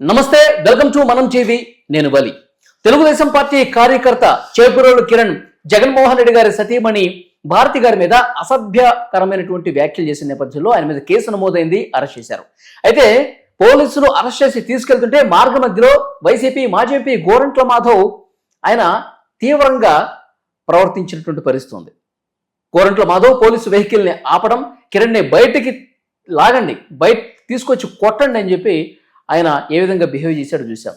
నమస్తే welcome to మనం TV నేను బలి తెలుగుదేశం పార్టీ కార్యకర్త చేపురోలు కిరణ్ జగన్మోహన్ రెడ్డి గారి సతీమణి భారతి గారి మీద అసభ్యకరమైనటువంటి వ్యాఖ్యలు చేసిన నేపథ్యంలో ఆయన మీద కేసు నమోదైంది అరెస్ట్ చేశారు. అయితే పోలీసులు అరెస్ట్ చేసి తీసుకెళ్తుంటే మార్గ మధ్యలో వైసీపీ మాజీ ఎంపీ గోరంట్ల మాధవ్ ఆయన తీవ్రంగా ప్రవర్తించినటువంటి పరిస్థితి ఉంది. గోరంట్ల మాధవ్ పోలీసు వెహికల్ని ఆపడం కిరణ్ని బయటికి లాగండి బయట తీసుకొచ్చి కొట్టండి అని చెప్పి ఆయన ఏ విధంగా బిహేవ్ చేశాడో చూశాం.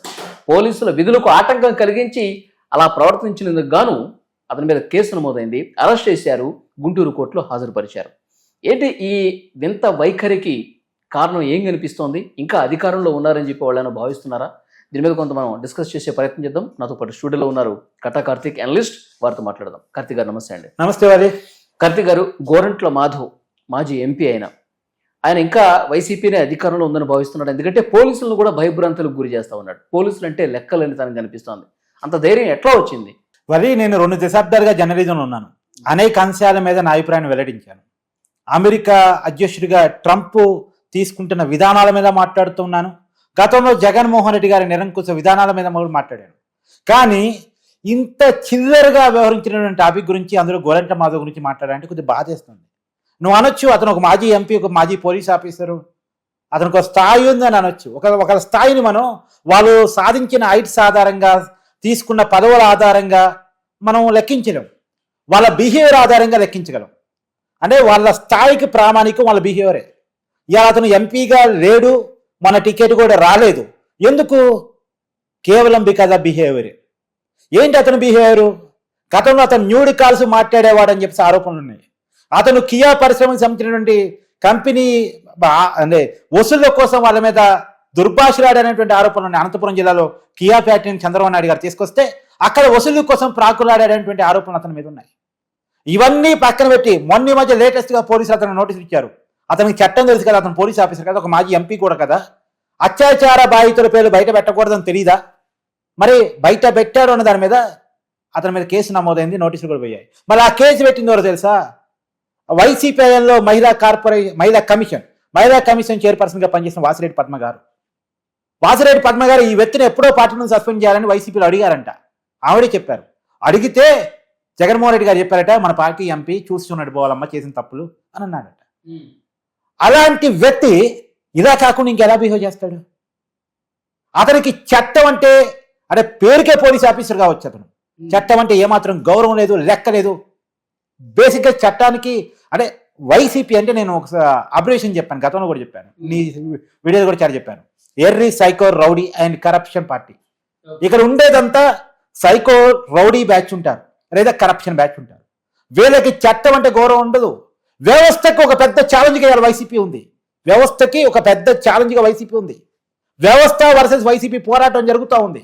పోలీసుల విధులకు ఆటంకం కలిగించి అలా ప్రవర్తించినందుకు గాను అతని మీద కేసు నమోదైంది. అరెస్ట్ చేశారు. గుంటూరు కోర్టులో హాజరుపరిచారు. ఏంటి ఈ వింత వైఖరికి కారణం ఏం కనిపిస్తోంది? ఇంకా అధికారంలో ఉన్నారని చెప్పి వాళ్ళని భావిస్తున్నారా? దీని మీద కొంత మనం డిస్కస్ చేసే ప్రయత్నం చేద్దాం. నాతో పాటు స్టూడియోలో ఉన్నారు కటా కార్తీక్ అనలిస్ట్. వారితో మాట్లాడదాం. కార్తీక్ గారు నమస్తే అండి. నమస్తే వాలి కార్తీక్ గారు గోరంట్ల మాధవ్ మాజీ ఎంపీ ఆయన ఆయన ఇంకా వైసీపీనే అధికారంలో ఉందని భావిస్తున్నాడు. ఎందుకంటే పోలీసులను కూడా భయభ్రాంతులకు గురి చేస్తూ ఉన్నాడు. పోలీసులు అంటే లెక్కలేని తనకు కనిపిస్తోంది. అంత ధైర్యం ఎట్లా వచ్చింది? మరి నేను రెండు దశాబ్దాలుగా జర్నలిజంలో ఉన్నాను. అనేక అంశాల మీద నా అభిప్రాయాన్ని వెల్లడించాను. అమెరికా అధ్యక్షుడిగా ట్రంప్ తీసుకుంటున్న విధానాల మీద మాట్లాడుతున్నాను గతంలో జగన్మోహన్ రెడ్డి గారి నిరంకుశ విధానాల మీద కూడా మాట్లాడాను. కానీ ఇంత చిల్లరగా వ్యవహరించినటువంటి టాపిక్ గురించి అందులో గోరంట మాధవ్ గురించి మాట్లాడాలంటే కొద్దిగా బాధేస్తుంది. నువ్వు అనొచ్చు అతను ఒక మాజీ ఎంపీ ఒక మాజీ పోలీస్ ఆఫీసరు అతనికి ఒక స్థాయి ఉందని అనొచ్చు. ఒక ఒక స్థాయిని మనం వాళ్ళు సాధించిన ఐట్స్ ఆధారంగా తీసుకున్న పదవుల ఆధారంగా మనం లెక్కించలేం. వాళ్ళ బిహేవియర్ ఆధారంగా లెక్కించగలం. అంటే వాళ్ళ స్థాయికి ప్రామాణికం వాళ్ళ బిహేవియరే ఇలా అతను ఎంపీగా లేడు మన టికెట్ కూడా రాలేదు. ఎందుకు? కేవలం బికాజ్ ఆఫ్ బిహేవియర్ ఏంటి అతని బిహేవియరు గతంలో అతను న్యూడి కాల్స్ మాట్లాడేవాడని చెప్పేసి ఆరోపణలు ఉన్నాయి. అతను కియా పరిశ్రమకు సంబంధించినటువంటి కంపెనీ అంటే వసూళ్ళ కోసం వాళ్ళ మీద దుర్భాషలాడనేటువంటి ఆరోపణలు ఉన్నాయి. అనంతపురం జిల్లాలో కియా ఫ్యాక్టరీని చంద్రబాబు నాయుడు గారు తీసుకొస్తే అక్కడ వసూలు కోసం ప్రాకులాడేటువంటి ఆరోపణలు అతని మీద ఉన్నాయి. ఇవన్నీ పక్కన పెట్టి మొన్న మధ్య లేటెస్ట్గా పోలీసులు అతను నోటీసులు ఇచ్చారు. అతనికి చట్టం తెలుసు కదా అతను పోలీస్ ఆఫీసర్ కదా ఒక మాజీ ఎంపీ కూడా కదా. అత్యాచార బాధితుల పేర్లు బయట పెట్టకూడదని తెలియదా మరి బయట పెట్టాడు అన్న దాని మీద అతని మీద కేసు నమోదైంది నోటీసులు కూడా పోయాయి. మళ్ళీ ఆ కేసు పెట్టింది ఎవరో తెలుసా? వైసీపీలో మహిళా కార్పొరేషన్ మహిళా కమిషన్ మహిళా కమిషన్ చైర్పర్సన్గా పనిచేసిన వాసిరెడ్డి పద్మ గారు. వాసిరెడ్డి పద్మ గారు ఈ వ్యక్తిని ఎప్పుడో పార్టీ నుంచి సస్పెండ్ చేయాలని వైసీపీలో అడిగారంట. ఆవిడే చెప్పారు. అడిగితే జగన్మోహన్ రెడ్డి గారు చెప్పారట మన పార్టీ ఎంపీ చూస్తున్నాడు పోవాలమ్మ చేసిన తప్పులు అని అన్నాడట అలాంటి వ్యక్తి ఇలా కాకుండా ఇంకెలా బిహేవ్ చేస్తాడు? అతనికి చట్టం అంటే అంటే పేరుకే పోలీస్ ఆఫీసర్ కావచ్చు అతను. చట్టం అంటే ఏమాత్రం గౌరవం లేదు లెక్క లేదు. బేసిక్గా చట్టానికి అంటే వైసీపీ అంటే నేను ఒక అబ్రివేషన్ చెప్పాను గతంలో కూడా చెప్పాను. నీ వీడియోలో కూడా చాలా చెప్పాను. Err psycho rowdy and corruption party ఇక్కడ ఉండేదంతా సైకో రౌడీ బ్యాచ్ ఉంటారు లేదా కరప్షన్ బ్యాచ్ ఉంటారు. వీళ్ళకి చట్టం అంటే గౌరవం ఉండదు. వ్యవస్థకి ఒక పెద్ద ఛాలెంజ్గా ఇవాళ వైసీపీ ఉంది. వ్యవస్థకి ఒక పెద్ద ఛాలెంజ్గా వైసీపీ ఉంది. వ్యవస్థ వర్సెస్ వైసీపీ పోరాటం జరుగుతూ ఉంది.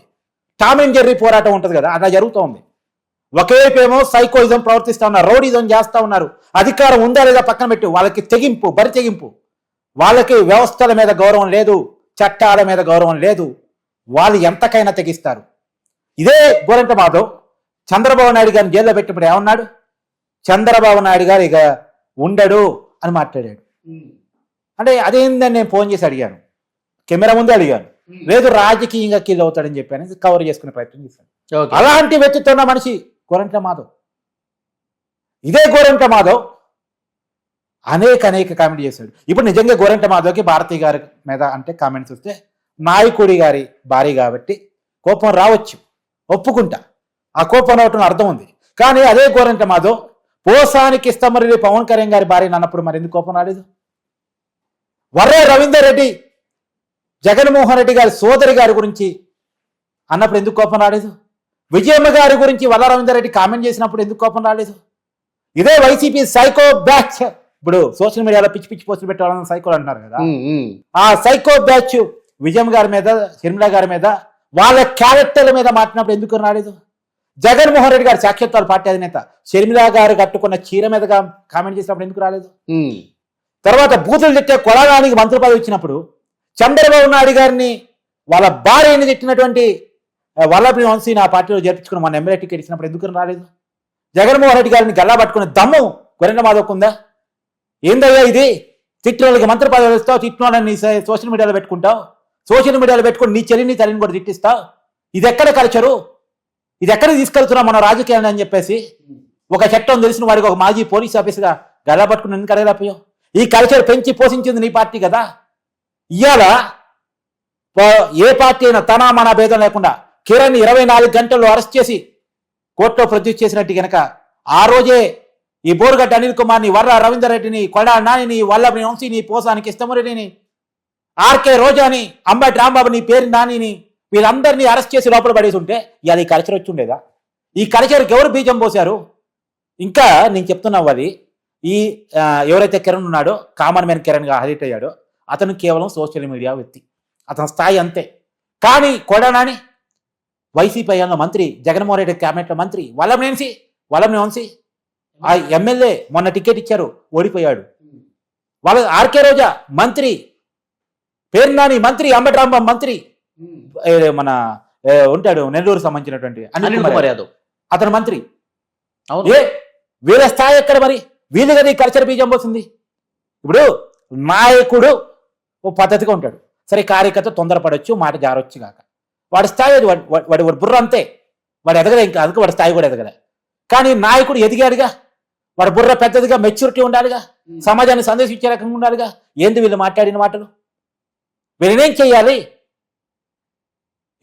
టామ్ అండ్ జెర్రీ పోరాటం ఉంటుంది కదా అలా జరుగుతూ ఉంది. ఒకవైపు ఏమో సైకోయిజం ప్రవర్తిస్తా ఉన్నారు రౌడీజం చేస్తా ఉన్నారు. అధికారం ఉందా లేదా పక్కన పెట్టి. వాళ్ళకి తెగింపు బరి తెగింపు. వాళ్ళకి వ్యవస్థల మీద గౌరవం లేదు చట్టాల మీద గౌరవం లేదు. వాళ్ళు ఎంతకైనా తెగిస్తారు. ఇదే గోరంట మాధవ్ చంద్రబాబు నాయుడు గారిని జైల్లో పెట్టినప్పుడు ఏమన్నాడు? చంద్రబాబు నాయుడు గారు ఇక ఉండడు అని మాట్లాడాడు. అంటే అదేందని నేను ఫోన్ చేసి అడిగాను. కెమెరా ముందే అడిగాను. లేదు రాజకీయంగా కిల్ అవుతాడని చెప్పాను. కవర్ చేసుకునే ప్రయత్నం చేశాను. అలాంటి వ్యక్తిత్వం ఉన్న మనిషి గోరంట్ల మాధవ్. ఇదే గోరంట్ల మాధవ్ అనేక అనేక కామెంట్ చేశాడు. ఇప్పుడు నిజంగా గోరంట మాధవ్కి భారతి గారి మీద అంటే కామెంట్స్ వస్తే నాయకుడి గారి భార్య కాబట్టి కోపం రావచ్చు. ఒప్పుకుంటా. ఆ కోపం రావటం అర్థం ఉంది. కానీ అదే గోరంట మాధవ్ పోసానికి ఇస్తామరి పవన్ కళ్యాణ్ గారి భార్య అన్నప్పుడు మరి ఎందుకు కోపం రాలేదు? వర్రే రవీందర్ రెడ్డి జగన్మోహన్ రెడ్డి గారి సోదరి గారి గురించి అన్నప్పుడు ఎందుకు కోపం రాలేదు? విజయమ్మ గారి గురించి వల్ల రవీందర్ రెడ్డి కామెంట్ చేసినప్పుడు ఎందుకు కోపం రాలేదు? ఇదే వైసీపీ సైకో బ్యాచ్. ఇప్పుడు సోషల్ మీడియాలో పిచ్చి పిచ్చి పోస్టులు పెట్టాలని సైకోలు అంటున్నారు కదా. ఆ సైకో బ్యాచ్ విజయమ్మ గారి మీద షర్మిల గారి మీద వాళ్ళ క్యారెక్టర్ల మీద మాట్లాడినప్పుడు ఎందుకు రాలేదు? జగన్మోహన్ రెడ్డి గారి సాక్షాత్వాల పార్టీ అధినేత షర్మిల గారు కట్టుకున్న చీర మీద కామెంట్ చేసినప్పుడు ఎందుకు రాలేదు. తర్వాత బూతులు తిట్టే కొలగానికి మంత్రి పదవి ఇచ్చినప్పుడు చంద్రబాబు నాయుడు గారిని వాళ్ళ భార్యని తిట్టినటువంటి వల్లభి వంశీ నా పార్టీలో చేర్పించుకుని మన ఎమ్మెల్యే టికెట్ ఇచ్చినప్పుడు ఎందుకు రాలేదు? జగన్మోహన్ రెడ్డి గారిని గల్లా పట్టుకునే దమ్ము గొరెండ మాధవ్ ఉందా ఏందయ్యా ఇది? తిట్టిన మంత్రి పదవి ఇస్తావు తిట్టిన సోషల్ మీడియాలో పెట్టుకుంటావు. సోషల్ మీడియాలో పెట్టుకుని నీ చెల్లిని తల్లిని కూడా తిట్టిస్తావు. ఇది ఎక్కడ కల్చరు? ఇది ఎక్కడ తీసుకెళ్తున్నాం మన రాజకీయాన్ని అని చెప్పేసి? ఒక చట్టం తెలిసిన వాడికి ఒక మాజీ పోలీస్ ఆఫీసర్గా గల్లా పట్టుకుని ఎందుకు అడగలేకపోయావు ఈ కల్చర్ పెంచి పోషించింది నీ పార్టీ కదా? ఇవాళ ఏ పార్టీ అయినా తన మన భేదం లేకుండా కిరణ్ ఇరవై నాలుగు గంటల్లో అరెస్ట్ చేసి కోర్టులో ప్రొడ్యూస్ చేసినట్టు గనక ఆ రోజే ఈ బోరుగడ్డ అనిల్ కుమార్ని వర్ర రవీందర్ రెడ్డిని కొడా నానిని వల్లభని వంశీని పోసానికి ఇష్టమరెడ్డిని ఆర్కే రోజాని అంబటి రాంబాబుని పేరు నానిని వీళ్ళందరినీ అరెస్ట్ చేసి లోపల పడేసి ఉంటే ఇవాళ ఈ కల్చర్ వచ్చి ఉండేదా ఈ కల్చర్కి ఎవరు బీజం పోశారు? ఇంకా నేను చెప్తున్నావు అది ఈ ఎవరైతే కిరణ్ ఉన్నాడో కామన్ మ్యాన్ కిరణ్గా హరిట్ అయ్యాడో అతను కేవలం సోషల్ మీడియా వ్యక్తి. అతని స్థాయి అంతే. కానీ కొడనాని వైసీపీ అయ్యాన్న మంత్రి జగన్మోహన్ రెడ్డి క్యాబినెట్లో మంత్రి వల్లభని వంశీ. ఆ ఎమ్మెల్యే మొన్న టికెట్ ఇచ్చారు ఓడిపోయాడు. వాళ్ళ ఆర్కే రోజా మంత్రి పేరు నాని మంత్రి అంబటి రాంబాబు మంత్రి మన ఉంటాడు నెల్లూరు సంబంధించినటువంటి అనిల్ కుమార్ యాదవ్. అతని మంత్రి. అవును. ఏ వీళ్ళ స్థాయి ఎక్కడ మరి? వీళ్ళు కదా ఈ కల్చర్ బీజం పోతుంది ఇప్పుడు నాయకుడు ఓ పద్ధతిగా ఉంటాడు. సరే కార్యకర్త తొందరపడొచ్చు మాట జారొచ్చు కాక. వాడి స్థాయి అది, వాడి వాడి- బుర్ర అంతే. వాడు ఎదగలే ఇంకా అందుకు వాడి స్థాయి కూడా ఎదగలే. కానీ నాయకుడు ఎదిగాడుగా. వాడి బుర్ర పెద్దదిగా మెచ్యూరిటీ ఉండాలిగా. సమాజాన్ని సందేశించే రకంగా ఉండాలిగా. ఏంది వీళ్ళు మాట్లాడిన మాటలు? వీళ్ళనేం చెయ్యాలి?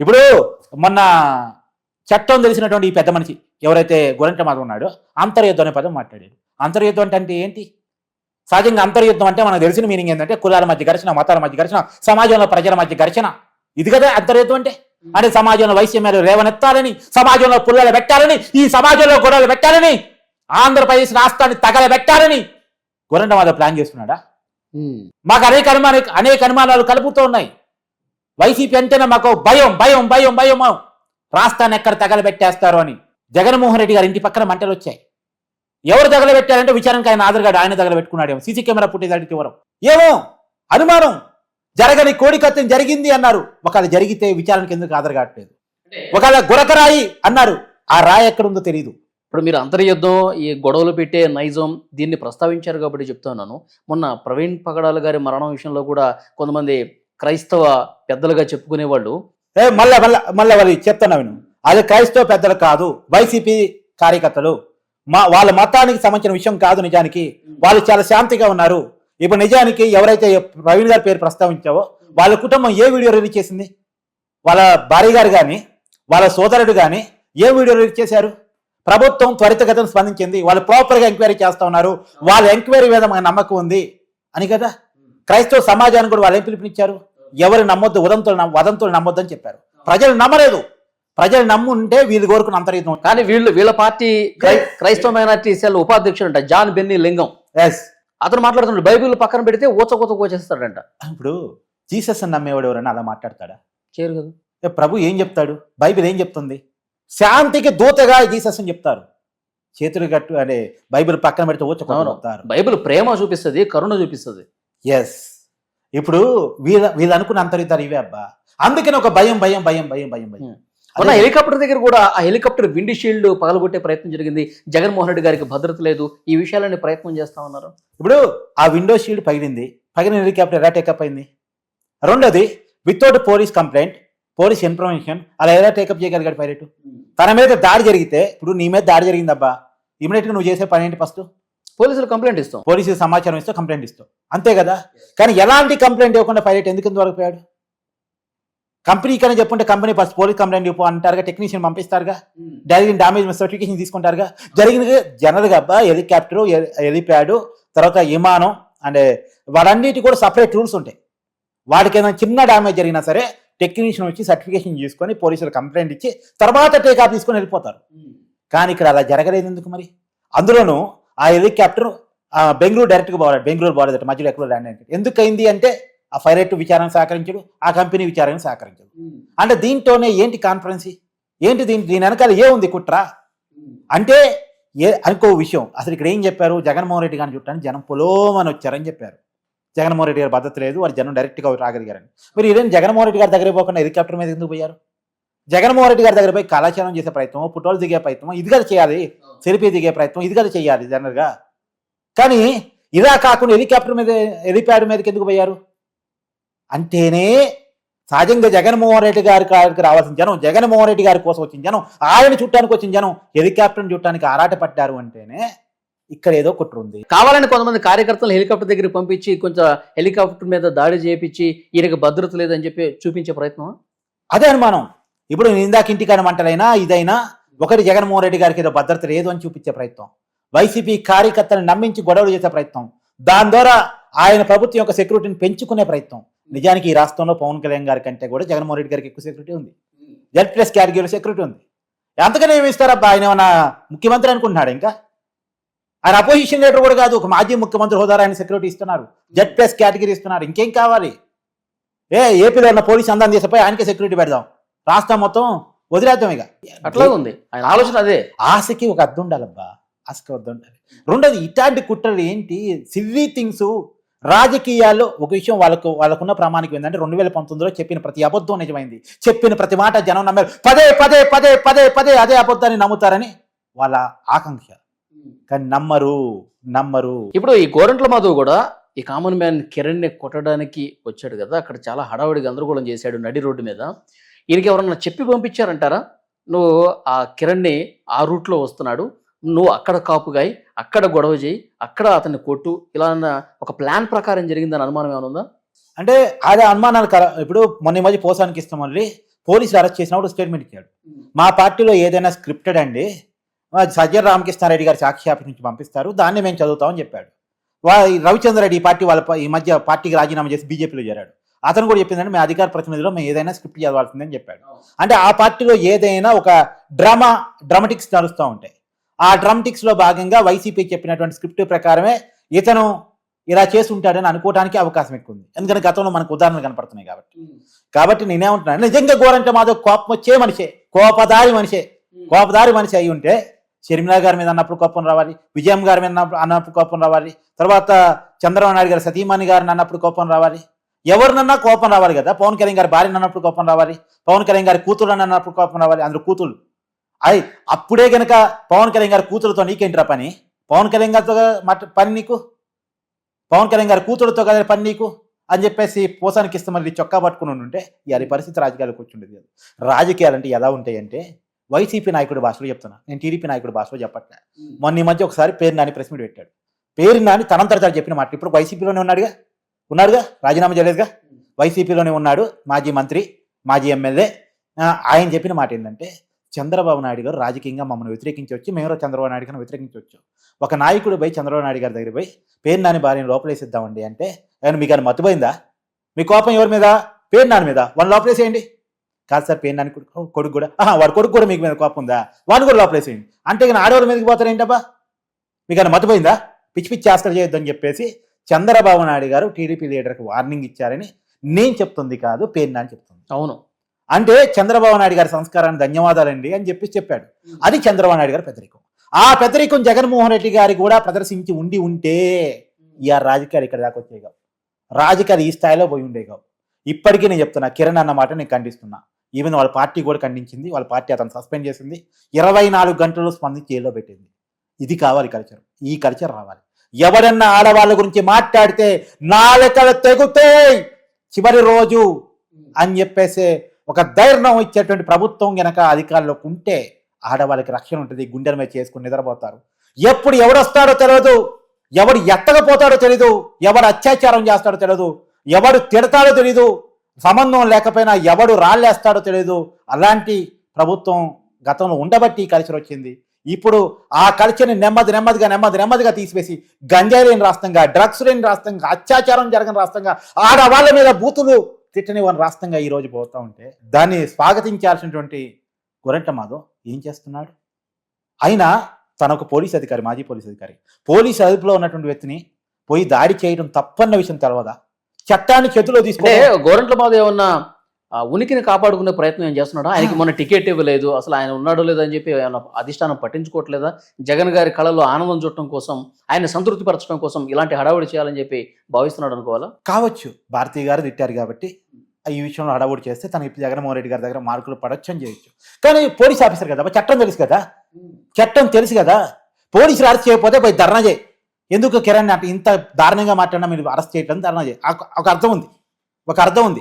ఇప్పుడు మొన్న చట్టం తెలిసినటువంటి ఈ పెద్ద మనిషి ఎవరైతే గొరంట మాధవ్ ఉన్నాడో అంతర్యుద్ధం అనే పదం మాట్లాడాడు. అంతర్యుద్ధం అంటే అంటే ఏంటి? సహజంగా అంతర్యుద్ధం అంటే మనకు తెలిసిన మీనింగ్ ఏంటంటే కులాల మధ్య ఘర్షణ మతాల మధ్య ఘర్షణ సమాజంలో ప్రజల మధ్య ఘర్షణ. ఇది కదా అంతర్యుద్ధం అంటే? అంటే సమాజంలో వైశ్యమేలు రేవనెత్తాలని సమాజంలో పుల్లలు పెట్టాలని ఈ సమాజంలో గొడవలు పెట్టాలని ఆంధ్రప్రదేశ్ రాష్ట్రాన్ని తగలబెట్టాలని మాధవ్ ప్లాన్ చేస్తున్నాడా. మాకు అనేక అనుమాన అనేక అనుమానాలు కలుపుతూ ఉన్నాయి. వైసీపీ అంటేనే మాకు భయం భయం భయం భయం. రాష్ట్రాన్ని ఎక్కడ తగలబెట్టేస్తారు అని. జగన్మోహన్ రెడ్డి గారి ఇంటి పక్కన మంటలు వచ్చాయి. ఎవరు తగలబెట్టారంటే విచారణకు ఆయన ఆధార్గాడు ఆయన తగలబెట్టుకున్నాడేమో. సీసీ కెమెరా అడిగితే ఎవరు? ఏమో? అనుమానం. జరగని కోడికత్తం జరిగింది అన్నారు. ఒకవేళ జరిగితే విచారణకు ఎందుకు ఆధార్ కావట్లేదు? ఒకవేళ గురకరాయి అన్నారు ఆ రాయి ఎక్కడ ఉందో తెలియదు ఇప్పుడు మీరు అంతర్యుద్ధం ఈ గొడవలు పెట్టే నైజం దీన్ని ప్రస్తావించారు కాబట్టి చెప్తున్నాను. మొన్న ప్రవీణ్ పగడాల గారి మరణం విషయంలో కూడా కొంతమంది క్రైస్తవ పెద్దలుగా చెప్పుకునే వాళ్ళు ఏ మళ్ళా మళ్ళా మళ్ళా వాళ్ళు చెప్తున్నా విను. అది క్రైస్తవ పెద్దలు కాదు వైసీపీ కార్యకర్తలు. మా వాళ్ళ మతానికి సంబంధించిన విషయం కాదు నిజానికి. వాళ్ళు చాలా శాంతిగా ఉన్నారు. ఇప్పుడు నిజానికి ఎవరైతే ప్రవీణ్ గారి పేరు ప్రస్తావించావో వాళ్ళ కుటుంబం ఏ వీడియో రిలీజ్ చేసింది? వాళ్ళ భార్య గారు కానీ వాళ్ళ సోదరుడు కానీ ఏ వీడియో రిలీజ్ చేశారు? ప్రభుత్వం త్వరితగతిన స్పందించింది. వాళ్ళు ప్రాపర్గా ఎంక్వైరీ చేస్తా ఉన్నారు. వాళ్ళ ఎంక్వైరీ మీద మాకు నమ్మకం ఉంది అని కదా? క్రైస్తవ సమాజానికి కూడా వాళ్ళు ఏం పిలుపునిచ్చారు? ఎవరు నమ్మొద్దు ఉదంతులు వదంతులు నమ్మొద్దని చెప్పారు. ప్రజలు నమ్మలేదు. ప్రజలు నమ్ముంటే వీళ్ళు కోరుకున్న అంతర్యుద్ధం. కానీ వీళ్ళు వీళ్ళ పార్టీ క్రై క్రైస్తవ మైనార్టీ సెల్ ఉపాధ్యక్షుడు జాన్ బెన్నీ లింగం. ఎస్ అతను మాట్లాడుతున్నాడు బైబిల్ పక్కన పెడితే ఊచకూత కోచేస్తాడంట. ఇప్పుడు జీసస్ అని నమ్మేవాడు ఎవరైనా అలా మాట్లాడతాడా? చేయరు కదా. ప్రభు ఏం చెప్తాడు? బైబిల్ ఏం చెప్తుంది? శాంతికి దూతగా జీసస్ అని చెప్తారు. చేతులు కట్టు అనే బైబిల్ పక్కన పెడితే అవును. ఊచకొడతారు బైబిల్ ప్రేమ చూపిస్తుంది కరుణ చూపిస్తుంది. ఎస్ ఇప్పుడు వీళ్ళ వీళ్ళు అనుకున్న అంతర్యుద్ధాలు ఇవే అబ్బా. అందుకని ఒక భయం భయం భయం భయం భయం భయం. మొన్న హెలికాప్టర్ దగ్గర కూడా ఆ హెలికాప్టర్ విండ్ షీల్డ్ పగలగొట్టే ప్రయత్నం జరిగింది. జగన్మోహన్ రెడ్డి గారికి భద్రత లేదు. ఈ విషయాలన్నీ ప్రయత్నం చేస్తా ఉన్నారు. ఇప్పుడు ఆ విండో షీల్డ్ పగిలింది. పగిలిన హెలికాప్టర్ ఎలా టేకప్ అయింది? రెండోది without police complaint police information అలా ఎలా టేకప్ చేయగలిగాడు పైలట్? తన మీద దాడి జరిగితే ఇప్పుడు నీ మీద దాడి జరిగిందబ్బా. ఇమీడియట్గా నువ్వు చేసే పని ఏంటి ఫస్ట్? పోలీసులు కంప్లైంట్ ఇస్తాం. పోలీసు సమాచారం ఇస్తే కంప్లైంట్ ఇస్తావు. అంతే కదా? కానీ ఎలాంటి కంప్లైంట్ ఇవ్వకుండా పైలట్ ఎందుకు ఇంతవరకు పోయాడు? కంపెనీ కానీ చెప్పుంటే కంపెనీ ఫస్ట్ పోలీస్ కంప్లైంట్ ఇవ్వు అంటారుగా టెక్నీషియన్ పంపిస్తారుగా. జరిగిన డామేజ్ సర్టిఫికేషన్ తీసుకుంటారుగా. జరిగిన జనరల్గా అబ్బా హెలికాప్టర్ హెలిప్యాడ్ తర్వాత విమానం అండ్ వాటన్నిటి కూడా సపరేట్ రూల్స్ ఉంటాయి. వాటికి ఏదైనా చిన్న డ్యామేజ్ జరిగినా సరే టెక్నీషియన్ వచ్చి సర్టిఫికేషన్ తీసుకొని పోలీసులు కంప్లైంట్ ఇచ్చి తర్వాత టేక్ ఆఫ్ తీసుకొని వెళ్ళిపోతారు. కానీ ఇక్కడ అలా జరగలేదు ఎందుకు మరి? అందులోనూ ఆ హెలికాప్టర్ బెంగళూరు డైరెక్ట్గా పోవాలి బెంగళూరు పోలేదు మధ్యలో ఎక్కడో ల్యాండ్ అయింది ఎందుకు అయింది అంటే ఆ పైలట్ విచారణ సహకరించడు ఆ కంపెనీ విచారణ సహకరించడు అంటే దీంట్లోనే ఏంటి కాన్ఫరెన్సీ ఏంటి దీని దీని వెనకాల ఏముంది కుట్ర? అంటే ఏ అనుకో విషయం. అసలు ఇక్కడ ఏం చెప్పారు? జగన్మోహన్ రెడ్డి గారిని చుట్టాను జనం పొలోమని వచ్చారని చెప్పారు. జగన్మోహన్ రెడ్డి గారి భద్రత లేదు వారి జనం డైరెక్ట్గా రాగలిగారని. మరి ఇదేం జగన్మోహన్ రెడ్డి గారి దగ్గర పోకుండా హెలికాప్టర్ మీద ఎందుకు పోయారు? జగన్మోహన్ రెడ్డి గారి దగ్గర పోయి కళాచారం చేసే ప్రయత్నం పుట్టోలు దిగే ప్రయత్నం ఇది కదా చేయాలి. సెల్ఫీ దిగే ప్రయత్నం ఇది కదా చేయాలి జనరల్గా కానీ ఇలా కాకుండా హెలికాప్టర్ మీద హెలిప్యాడ్ మీదకి ఎందుకు పోయారు? అంటేనే సహజంగా జగన్మోహన్ రెడ్డి గారి గారికి రావాల్సిన జనం జగన్మోహన్ రెడ్డి గారి కోసం వచ్చిన జనం ఆయన చుట్టానికి వచ్చిన జనం హెలికాప్టర్ని చుట్టానికి ఆరాట పడ్డారు అంటేనే ఇక్కడ ఏదో కుట్ర ఉంది. కావాలని కొంతమంది కార్యకర్తలు హెలికాప్టర్ దగ్గరికి పంపించి కొంచెం హెలికాప్టర్ మీద దాడి చేపించి ఈయనకి భద్రత లేదని చెప్పి చూపించే ప్రయత్నం? అదే అనుమానం. ఇప్పుడు ఇందాక ఇంటికాడ మంటలైనా ఇదైనా ఒకటి జగన్మోహన్ రెడ్డి గారికి ఏదో భద్రత లేదు అని చూపించే ప్రయత్నం. వైసీపీ కార్యకర్తలను నమ్మించి గొడవలు చేసే ప్రయత్నం. దాని ద్వారా ఆయన ప్రభుత్వం యొక్క సెక్యూరిటీని పెంచుకునే ప్రయత్నం. నిజానికి ఈ రాష్ట్రంలో పవన్ కళ్యాణ్ గారి కంటే కూడా జగన్మోహన్ రెడ్డి గారికి ఎక్కువ సెక్యూరిటీ ఉంది. జెడ్ ప్లస్ కేటగిరీలో సెక్యూరిటీ ఉంది. ఎంతకనే ఏమి ఇస్తారబ్బా ఆయన ఏమన్నా ముఖ్యమంత్రి అనుకుంటున్నాడు ఇంకా? ఆయన అపోజిషన్ లీడర్ కూడా కాదు ఒక మాజీ ముఖ్యమంత్రి హోదాలో ఆయన సెక్యూరిటీ ఇస్తున్నారు. జెడ్ ప్లస్ కేటగిరీ ఇస్తున్నారు. ఇంకేం కావాలి? ఏ ఏపీలో ఉన్న పోలీస్ అందరం చేసిపోయి ఆయనకే సెక్యూరిటీ పెడదాం. రాష్ట్రం మొత్తం వదిలేద్దాం ఇక. అట్లా ఉంది. ఆయన ఆలోచన అదే. ఆశకి ఒక అర్థం ఉండాలబ్బా ఆశకి అర్థం ఉండాలి రెండోది ఇట్లాంటి కుట్రలు ఏంటి? సిల్లీ థింగ్స్ రాజకీయాల్లో ఒక విషయం వాళ్ళకు వాళ్ళకున్న ప్రామాణికం ఏంటంటే రెండు వేల పంతొమ్మిదిలో చెప్పిన ప్రతి అబద్ధం నిజమైంది. చెప్పిన ప్రతి మాట జనం నమ్మారు. పదే పదే పదే పదే పదే అదే అబద్ధాన్ని నమ్ముతారని వాళ్ళ ఆకాంక్ష. కానీ నమ్మరు నమ్మరు. ఇప్పుడు ఈ గోరంట్ల మాధవ్ కూడా ఈ కామన్ మ్యాన్ కిరణ్ని కొట్టడానికి వచ్చాడు కదా. అక్కడ చాలా హడావిడి గందరగోళం చేశాడు నడి రోడ్డు మీద. ఈయనకి ఎవరన్నా చెప్పి పంపించారంటారా? నువ్వు ఆ కిరణ్ని ఆ రూట్లో వస్తున్నాడు. నువ్వు అక్కడ కాపుగాయి అక్కడ గొడవ చేయి అక్కడ అతన్ని కొట్టు. ఇలా అన్న ఒక ప్లాన్ ప్రకారం జరిగిందని అనుమానం ఏమైనా ఉందా? అంటే అదే అనుమానాలు ఇప్పుడు మొన్న మధ్య పోసానికి ఇస్తాం మళ్ళీ పోలీసులు అరెస్ట్ చేసినప్పుడు స్టేట్మెంట్ ఇచ్చాడు. మా పార్టీలో ఏదైనా స్క్రిప్టెడ్ అండి ఆ సజ్జల రామకృష్ణారెడ్డి గారి సాక్షి ఆఫీస్ నుంచి పంపిస్తారు దాన్ని మేము చదువుతామని చెప్పాడు. వా ఈ రవిచంద్ర ఈ పార్టీ వాళ్ళ ఈ మధ్య పార్టీకి రాజీనామా చేసి బీజేపీలో చేరాడు. అతను కూడా చెప్పిందంటే మేము అధికార ప్రతినిధిలో మేము ఏదైనా స్క్రిప్ట్ చదవాల్సిందని చెప్పాడు. అంటే ఆ పార్టీలో ఏదైనా ఒక డ్రామా డ్రామటిక్స్ నడుస్తూ ఉంటాయి. ఆ డ్రామటిక్స్లో భాగంగా వైసీపీ చెప్పినటువంటి స్క్రిప్ట్ ప్రకారమే ఇతను ఇలా చేసి ఉంటాడని అనుకోవడానికి అవకాశం ఎక్కువ ఉంది. ఎందుకంటే గతంలో మనకు ఉదాహరణలు కనపడుతున్నాయి కాబట్టి. కాబట్టి నేనేమంటున్నాను నిజంగా గోరంటే మాధవ్ కోపం వచ్చే మనిషే కోపదారి మనిషే కోపదారి మనిషి అయి ఉంటే షర్మిలా గారి మీద అన్నప్పుడు కోపం రావాలి విజయం గారి మీద అన్నప్పుడు కోపం రావాలి తర్వాత చంద్రబాబు నాయుడు గారి సతీమణి గారిని అన్నప్పుడు కోపం రావాలి. ఎవరినన్నా కోపం రావాలి కదా? పవన్ కళ్యాణ్ గారి భార్యని అన్నప్పుడు కోపం రావాలి పవన్ కళ్యాణ్ గారి కూతురు అన్నప్పుడు కోపం రావాలి అందరూ కూతురు అయి అప్పుడే గనక పవన్ కళ్యాణ్ గారి కూతురుతో నీకేంటిరా పని? పవన్ కళ్యాణ్ గారితో మాట పని నీకు? పవన్ కళ్యాణ్ గారి కూతురుతో కదా పని నీకు? అని చెప్పేసి పోసానికి ఇస్తే మళ్ళీ చొక్కా పట్టుకుని ఉంటే ఇవాళ పరిస్థితి రాజకీయాలకు వచ్చిండేది కాదు. రాజకీయాలు అంటే ఎలా ఉంటాయంటే వైసీపీ నాయకుడి భాషలో చెప్తున్నా నేను టీడీపీ నాయకుడి భాషలో చెప్పట్లే. మొన్న ఈ మధ్య ఒకసారి పేరు నాని ప్రెస్ మీట్ పెట్టాడు. పేరు నాని తనంతట తాను చెప్పిన మాట ఇప్పుడు వైసీపీలోనే ఉన్నాడుగా? ఉన్నాడుగా? రాజీనామా చేయలేదుగా? వైసీపీలోనే ఉన్నాడు మాజీ మంత్రి మాజీ ఎమ్మెల్యే. ఆయన చెప్పిన మాట ఏంటంటే చంద్రబాబు నాయుడు గారు రాజకీయంగా మమ్మల్ని వ్యతిరేకించవచ్చు మేము చంద్రబాబు నాయుడు గారిని వ్యతిరేకించవచ్చు ఒక నాయకుడు పోయి చంద్రబాబు నాయుడు గారి దగ్గర పోయి పేరు నాని భార్యను లోపలేసిద్దామండి అంటే ఆయన మీకు అని మత్తుపోయిందా? మీ కోపం ఎవరి మీద? పేరు నాని మీద? వాళ్ళని లోపలేసేయండి. కాదు సార్ పేరు నాని కొడుకు కొడుకు కూడా వాడు వాడి కొడుకు కూడా మీకు మీద కోపం ఉందా? వాడిని కూడా లోపలేసేయండి. అంటే ఇక ఆడవాళ్ళ మీదకి పోతారేంటబ్బా మీకు అని మత్తుపోయిందా? పిచ్చి పిచ్చి ఆస్కలు చేయొద్దని చెప్పేసి చంద్రబాబు నాయుడు గారు టీడీపీ లీడర్కి వార్నింగ్ ఇచ్చారని నేను చెప్తుంది కాదు పేరు నాని చెప్తుంది. అవును. అంటే చంద్రబాబు నాయుడు గారి సంస్కారాన్ని ధన్యవాదాలండి అని చెప్పి చెప్పాడు. అది చంద్రబాబు నాయుడు గారి పెద్దరికం. ఆ పెద్దరికం జగన్మోహన్ రెడ్డి గారి కూడా ప్రదర్శించి ఉండి ఉంటే ఈ రాజకీయాలు ఇక్కడ దాకా వచ్చేవి కావు. రాజకీయాలు ఈ స్థాయిలో పోయి ఉండే కావు. ఇప్పటికీ నేను చెప్తున్నా కిరణ్ అన్న మాట నేను ఖండిస్తున్నా. ఈవెన్ వాళ్ళ పార్టీ కూడా ఖండించింది వాళ్ళ పార్టీ అతను సస్పెండ్ చేసింది ఇరవై నాలుగు గంటలు స్పందించి జైల్లో పెట్టింది. ఇది కావాలి కల్చర్ ఈ కల్చర్ రావాలి. ఎవరన్నా ఆడవాళ్ళ గురించి మాట్లాడితే నాలుకలు తెగుతాయి. చివరి రోజు అని చెప్పేసి ఒక ధైర్యం ఇచ్చేటువంటి ప్రభుత్వం గనక అధికారంలోకి ఉంటే ఆడవాళ్ళకి రక్షణ ఉంటుంది గుండెల మీద చేసుకుని నిద్రపోతారు. ఎప్పుడు ఎవడొస్తాడో తెలియదు ఎవడు ఎత్తకపోతాడో తెలియదు ఎవడు అత్యాచారం చేస్తాడో తెలియదు ఎవడు తిడతాడో తెలియదు సంబంధం లేకపోయినా ఎవడు రాళ్ళేస్తాడో తెలియదు అలాంటి ప్రభుత్వం గతంలో ఉండబట్టి ఈ కల్చర్ వచ్చింది. ఇప్పుడు ఆ కల్చర్ని నెమ్మది నెమ్మదిగా నెమ్మది నెమ్మదిగా తీసివేసి గంజాయి లేని రాష్ట్రంగా డ్రగ్స్ లేని రాష్ట్రంగా అత్యాచారం జరగని రాష్ట్రంగా ఆడవాళ్ళ మీద బూతులు తిట్టని వారి రాష్ట్రంగా ఈ రోజు పోతా ఉంటే దాన్ని స్వాగతించాల్సినటువంటి గొరంట మాధవ్ ఏం చేస్తున్నాడు? అయినా తన ఒక పోలీస్ అధికారి మాజీ పోలీస్ అధికారి పోలీస్ అదుపులో ఉన్నటువంటి వ్యక్తిని పోయి దాడి చేయడం తప్పన్న విషయం తెలవదా? చట్టాన్ని చేతిలో తీసుకుంటే గోరంట్ల మాధవ్ ఏమన్నా ఆ ఉనికిని కాపాడుకునే ప్రయత్నం ఏం చేస్తున్నాడా? ఆయనకి మొన్న టికెట్ ఇవ్వలేదు అసలు ఆయన ఉన్నాడో లేదో అని చెప్పి ఏమన్నా అధిష్టానం పట్టించుకోవట్లేదా? జగన్ గారి కళలో ఆనందం చుట్టడం కోసం ఆయన సంతృప్తి పరచడం కోసం ఇలాంటి హడావుడి చేయాలని చెప్పి భావిస్తున్నాడు అనుకోవాలా? కావచ్చు. భారతీయ గారు తిట్టారు కాబట్టి ఈ విషయంలో హడావుడి చేస్తే తనకి జగన్మోహన్ రెడ్డి గారి దగ్గర మార్కులు పడొచ్చు అని చేయొచ్చు. కానీ పోలీస్ ఆఫీసర్ కదా చట్టం తెలుసు కదా? చట్టం తెలుసు కదా? పోలీసులు అరెస్ట్ చేయకపోతే పోయి ధర్నా చేయి. ఎందుకు కిరణ్ అంటే ఇంత దారుణంగా మాట్లాడినా మీరు అరెస్ట్ చేయటం ధర్నా చేయి. ఒక అర్థం ఉంది. ఒక అర్థం ఉంది.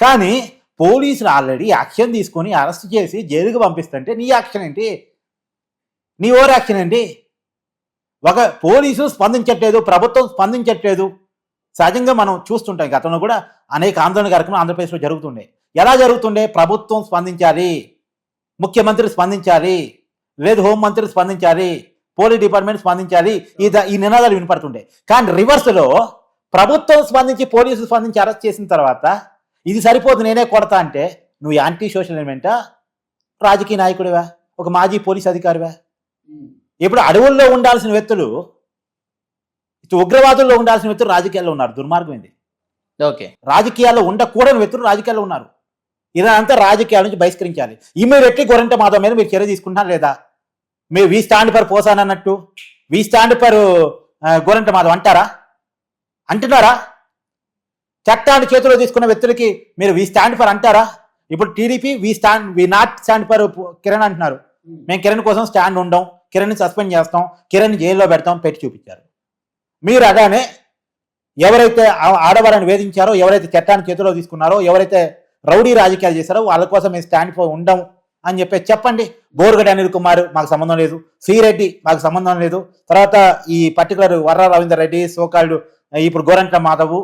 కానీ పోలీసులు ఆల్రెడీ యాక్షన్ తీసుకొని అరెస్ట్ చేసి జైలుకి పంపిస్తుంటే నీ యాక్షన్ ఏంటి? నీ ఓవర్ యాక్షన్ ఏంటి? ఒక పోలీసు స్పందించట్లేదు ప్రభుత్వం స్పందించట్లేదు. సహజంగా మనం చూస్తుంటాం గతంలో కూడా అనేక ఆందోళన కార్యక్రమాలు ఆంధ్రప్రదేశ్లో జరుగుతుండే. ఎలా జరుగుతుండే? ప్రభుత్వం స్పందించాలి ముఖ్యమంత్రి స్పందించాలి లేదు హోంమంత్రి స్పందించాలి పోలీస్ డిపార్ట్మెంట్ స్పందించాలి ఈ ద- ఈ నినాదాలు వినపడుతుండే. కానీ రివర్స్లో ప్రభుత్వం స్పందించి పోలీసులు స్పందించి అరెస్ట్ చేసిన తర్వాత ఇది సరిపోదు నేనే కొడతా అంటే నువ్వు యాంటీ సోషల్ ఎలిమెంటా రాజకీయ నాయకుడివా? ఒక మాజీ పోలీస్ అధికారివా? ఇప్పుడు అడవుల్లో ఉండాల్సిన వ్యక్తులు ఇటు ఉగ్రవాదుల్లో ఉండాల్సిన వ్యక్తులు రాజకీయాల్లో ఉన్నారు. దుర్మార్గం ఇది ఓకే. రాజకీయాల్లో ఉండకూడని వ్యక్తులు రాజకీయాల్లో ఉన్నారు. ఇదంతా రాజకీయాల నుంచి బహిష్కరించాలి. ఇమీడియట్లీ గొర్రెంట మాధవ్ మీద మీరు చర్య తీసుకుంటున్నారు లేదా? మీరు వీ స్టాండ్ ఫర్ పోసాన్ అన్నట్టు we stand for Gorantla Madhav అంటారా? అంటున్నారా? చట్టాన్ని చేతిలో తీసుకున్న వ్యక్తులకి మీరు వీ స్టాండ్ ఫర్ అంటారా? ఇప్పుడు TDP we stand we not stand for Kiran అంటున్నారు. మేము కిరణ్ కోసం స్టాండ్ ఉండం కిరణ్ సస్పెండ్ చేస్తాం కిరణ్ జైల్లో పెడతాం పెట్టి చూపించారు. మీరు అలానే ఎవరైతే ఆ- ఆడవారిని వేధించారో ఎవరైతే చట్టాన్ని చేతిలో తీసుకున్నారో ఎవరైతే రౌడీ రాజకీయాలు చేశారో వాళ్ళ కోసం మేము స్టాండ్ ఫర్ ఉండం అని చెప్పేసి చెప్పండి. బోరుగడ్డ అనిల్ కుమార్ మాకు సంబంధం లేదు శ్రీరెడ్డి మాకు సంబంధం లేదు. తర్వాత ఈ పర్టికులర్ వర్ర రవీందర్ రెడ్డి సోకాళ్ళు ఇప్పుడు గోరంట్ల మాధవ్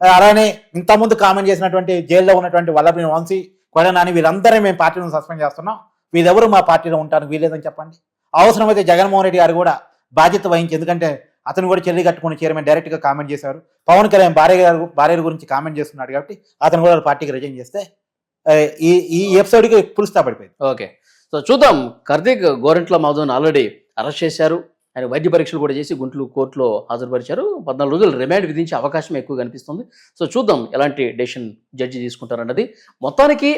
అలానే ఇంతకుముందు కామెంట్ చేసినటువంటి జైల్లో ఉన్నటువంటి వల్లభి వంశీ కొడనాని వీళ్ళందరూ మేము పార్టీని సస్పెండ్ చేస్తున్నాం. వీళ్ళెవరు మా పార్టీలో ఉంటారు వీలేదని చెప్పండి. అవసరమైతే జగన్మోహన్ రెడ్డి గారు కూడా బాధ్యత వహించి ఎందుకంటే అతను కూడా చెల్లి కట్టుకుని చైర్మన్ డైరెక్ట్గా కామెంట్ చేశారు. పవన్ కళ్యాణ్ భార్య గారు భార్య గురించి కామెంట్ చేస్తున్నాడు కాబట్టి అతను కూడా పార్టీకి రిజైన్ చేస్తే ఈ ఈ ఎపిసోడ్కి పులుస్తా పడిపోయింది ఓకే. సో చూద్దాం. కార్తీక్ గోరెంట్ల మాధవన్ ఆల్రెడీ అరెస్ట్ చేశారు. ఆయన వైద్య పరీక్షలు కూడా చేసి గుంటూరు కోర్టులో హాజరుపరిచారు. పద్నాలుగు రోజులు రిమాండ్ విధించే అవకాశం ఎక్కువ కనిపిస్తుంది. సో చూద్దాం ఎలాంటి డెసిషన్ జడ్జి తీసుకుంటారన్నది. మొత్తానికి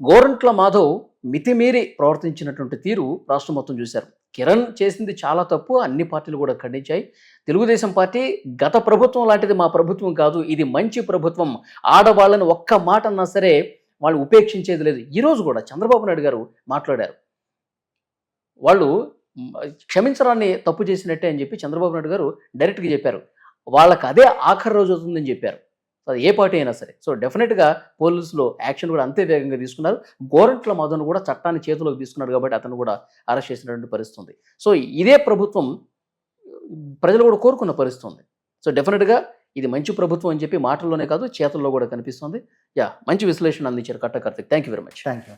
గోరంట్ల మాధవ్ మితిమీరి ప్రవర్తించినటువంటి తీరు రాష్ట్రం మొత్తం చూశారు. కిరణ్ చేసింది చాలా తప్పు అన్ని పార్టీలు కూడా ఖండించాయి. తెలుగుదేశం పార్టీ గత ప్రభుత్వం లాంటిది మా ప్రభుత్వం కాదు ఇది మంచి ప్రభుత్వం. ఆడవాళ్ళని ఒక్క మాట అన్నా సరే వాళ్ళు ఉపేక్షించేది లేదు. ఈరోజు కూడా చంద్రబాబు నాయుడు గారు మాట్లాడారు. వాళ్ళు క్షమించరాన్ని క్షమించడాన్ని తప్పు చేసినట్టే అని చెప్పి చంద్రబాబు నాయుడు గారు డైరెక్ట్గా చెప్పారు. వాళ్ళకి అదే ఆఖరి రోజు అవుతుందని చెప్పారు. అది ఏ పార్టీ అయినా సరే. సో డెఫినెట్గా పోలీసులు యాక్షన్ కూడా అంతే వేగంగా తీసుకున్నారు. గోరంట్ల మదన్ కూడా చట్టాన్ని చేతిలోకి తీసుకున్నారు కాబట్టి అతను కూడా అరెస్ట్ చేసినటువంటి పరిస్థితి ఉంది. సో ఇదే ప్రభుత్వం ప్రజలు కూడా కోరుకున్న పరిస్థితి ఉంది. సో డెఫినెట్గా ఇది మంచి ప్రభుత్వం అని చెప్పి మాటల్లోనే కాదు చేతుల్లో కూడా కనిపిస్తుంది. యా మంచి విశ్లేషణ అందించారు కట్ట thank you very much. Thank you